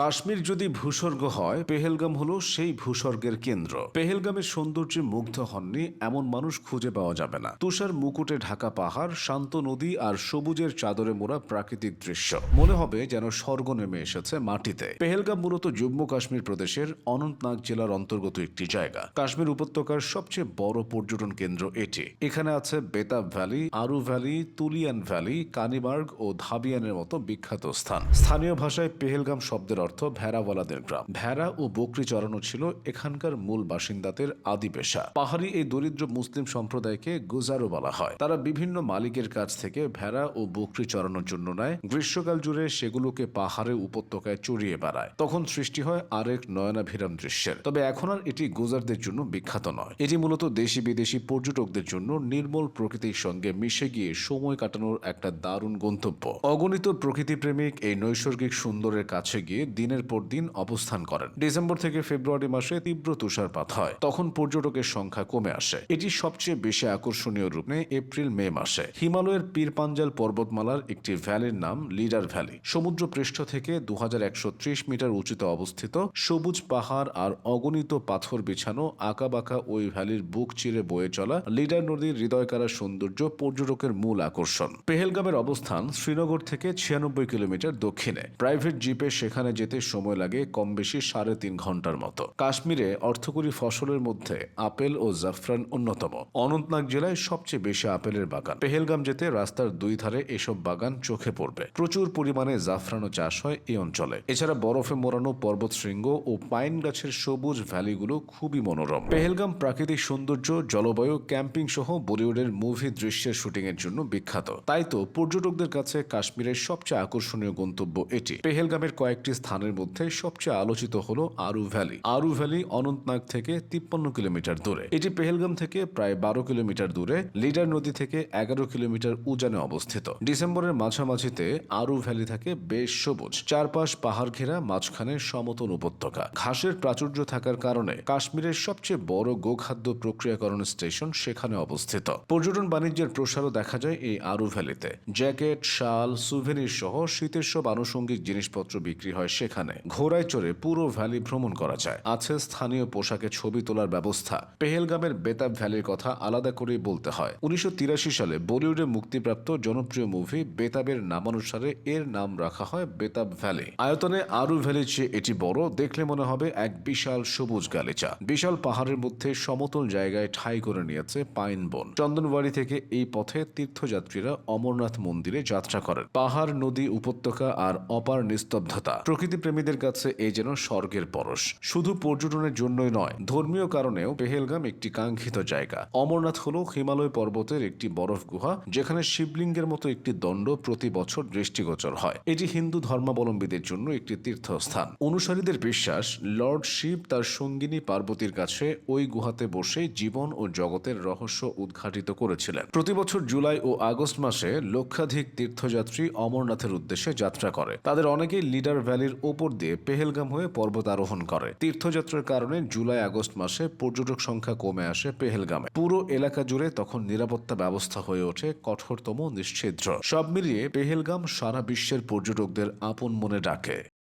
কাশ্মীর যদি ভূস্বর্গ হয়, পেহেলগাম হলো সেই ভূস্বর্গের কেন্দ্র। পেহেলগামের সৌন্দর্যে মুগ্ধ হননি এমন মানুষ খুঁজে পাওয়া যাবে না। তুষার মুকুটে ঢাকা পাহাড়, শান্ত নদী আর সবুজের চাদরে মোড়া প্রাকৃতিক দৃশ্য। মনে হবে যেন স্বর্গ নেমে এসেছে মাটিতে। পেহেলগাম মূলত জম্মু কাশ্মীর প্রদেশের অনন্তনাগ জেলার অন্তর্গত একটি জায়গা। কাশ্মীর উপত্যকার সবচেয়ে বড় পর্যটন কেন্দ্র এটি। এখানে আছে Betaab valley, Aru valley, Tulian valley, Kanibarg ও ধাবিয়ানের মতো বিখ্যাত স্থান। স্থানীয় ভাষায় পেহেলগাম শব্দের অর্থ ভেড়াওয়ালাদের গ্রাম। ভেড়া ও বকরি চড়ানো ছিল এখানকার মূল বাসিন্দাদের আদি পেশা। পাহাড়ি এই দরিদ্র মুসলিম সম্প্রদায়কে গুজারো বলা হয়। তারা বিভিন্ন মালিকের কাছ থেকে ভেড়া ও বকরি চড়ানোর জন্য নেয়। গ্রীষ্মকাল জুড়ে সেগুলোকে পাহাড়ে উপত্যকায় চড়িয়ে বেড়ায়। তখন সৃষ্টি হয় আরেক নয়নাভিরাম দৃশ্যের। তবে এখন আর এটি গুজারদের জন্য বিখ্যাত নয়। এটি মূলত দেশি বিদেশি পর্যটকদের জন্য নির্মল প্রকৃতির সঙ্গে মিশে গিয়ে সময় কাটানোর একটা দারুণ গন্তব্য। অগণিত প্রকৃতিপ্রেমিক এই নৈসর্গিক সুন্দরের কাছে গিয়ে দিনের পর দিন অবস্থান করেন। ডিসেম্বর থেকে ফেব্রুয়ারি মাসে তীব্র তুষারপাত হয়। তখন পর্যটকের সংখ্যা কমে আসে। এটি সবচেয়ে বেশি আকর্ষণীয় রূপ নেয় এপ্রিল, মে মাসে। হিমালয়ের পীরপাঞ্জাল পর্বতমালার একটি ভ্যালির নাম লিডার ভ্যালি। সমুদ্র পৃষ্ঠ থেকে দু মিটার উঁচুতে অবস্থিত সবুজ পাহাড় আর অগণিত পাথর বিছানো আঁকাবাঁকা ওই ভ্যালির বুক চিরে বয়ে চলা লিডার নদীর হৃদয়কারা সৌন্দর্য পর্যটকের মূল আকর্ষণ। পেহেলগামের অবস্থান শ্রীনগর থেকে ছিয়ানব্বই কিলোমিটার দক্ষিণে। প্রাইভেট জিপে সেখানে যেতে সময় লাগে কম বেশি সাড়ে তিন ঘণ্টার মতো। কাশ্মীরে অর্থকরী ফসলের মধ্যে আপেল ও জাফরান অন্যতম। অনন্তনাগ জেলায় সবচেয়ে বেশি আপেলের বাগান। পেহেলগাম যেতে রাস্তার দুই ধারে এসব বাগান চোখে পড়বে। প্রচুর পরিমাণে জাফরানও চাষ হয় এই অঞ্চলে। এছাড়া বরফে মোড়ানো পর্বত শৃঙ্গ ও পাইন গাছের সবুজ ভ্যালিগুলো খুবই মনোরম। পেহেলগাম প্রাকৃতিক সৌন্দর্য, জলবায়ু, ক্যাম্পিং সহ বলিউডের মুভি দৃশ্যের শুটিং এর জন্য বিখ্যাত। তাই তো পর্যটকদের কাছে কাশ্মীরের সবচেয়ে আকর্ষণীয় গন্তব্য এটি। পেহেলগামের কয়েকটি স্থানের মধ্যে সবচেয়ে আলোচিত হলো আরু ভ্যালি। আরু ভ্যালি অনন্তনাগ থেকে তিপ্পান্ন কিলোমিটার দূরে। এটি পেহেলগাম থেকে প্রায় বারো কিলোমিটার দূরে, লিডার নদী থেকে এগারো কিলোমিটার উজানে অবস্থিত। ডিসেম্বরের মাঝামাঝিতে আরু ভ্যালি থাকে বেশ সবুজ, চারপাশ পাহাড় ঘেরা, মাঝখানে সমতল উপত্যকা। ঘাসের প্রাচুর্য থাকার কারণে কাশ্মীরের সবচেয়ে বড় গোখাদ্য প্রক্রিয়াকরণ স্টেশন সেখানে অবস্থিত। পর্যটন বাণিজ্যের প্রসারও দেখা যায় এই আরু ভ্যালিতে। জ্যাকেট, শাল, সুভেনির সহ শীতের সব আনুষঙ্গিক জিনিসপত্র বিক্রি হয় সেখানে ঘোড়ায় চড়ে পুরো ভ্যালি ভ্রমণ করা যায়। আছে স্থানীয় পোশাকে ছবি তোলার ব্যবস্থা। পেহেলগামের বেতাব ভ্যালির কথা আলাদা করেই বলতে হয়। উনিশশো সালে বলিউডে মুক্তিপ্রাপ্ত জনপ্রিয় মুভি বেতাবের নামানুসারে এর নাম রাখা হয় বেতাব ভ্যালি। আয়তনে আরু ভ্যালির চেয়ে এটি বড়, দেখলে মনে হবে এক বিশাল সবুজ গালিচা। বিশাল পাহাড়ের মধ্যে সমতল জায়গায় ঠাই করে নিয়েছে পাইন বন। চন্দনবাড়ি থেকে এই পথে তীর্থযাত্রীরা অমরনাথ মন্দিরে যাত্রা করেন। পাহাড়, নদী, উপত্যকা আর অপার নিস্তব্ধতা। প্রকৃতিপ্রেমীদের কাছে এই যেন স্বর্গের পরশ। শুধু পর্যটনের জন্যই নয়, ধর্মীয় কারণেও পেহেলগাম একটি কাঙ্ক্ষিত জায়গা। অমরনাথ হল হিমালয় পর্বতের একটি বরফ গুহা, যেখানে শিবলিঙ্গের মতো একটি দণ্ড প্রতি বছর দৃষ্টিগোচর হয়। এটি হিন্দু ধর্মাবলম্বীদের জন্য একটি তীর্থস্থান। অনুসারীদের বিশ্বাস, লর্ড শিব তার সঙ্গিনী পার্বতীর কাছে ওই গুহাতে বসে জীবন ও জগতের রহস্য উদ্ঘাটিত করেছিলেন। প্রতি বছর জুলাই ও আগস্ট মাসে লক্ষাধিক তীর্থযাত্রী অমরনাথের উদ্দেশ্যে যাত্রা করে। তাদের অনেকেই লিডার ভ্যালির ওপর দিয়ে পেহেলগাম হয়ে পর্বত আরোহণ করে। তীর্থযাত্রার কারণে জুলাই আগস্ট মাসে পর্যটক সংখ্যা কমে আসে পেহেলগামে। পুরো এলাকা জুড়ে তখন নিরাপত্তা ব্যবস্থা হয়ে ওঠে কঠোরতম নিশ্চিদ্র। সব মিলিয়ে পেহেলগাম সারা বিশ্বের পর্যটকদের আপন মনে ডাকে।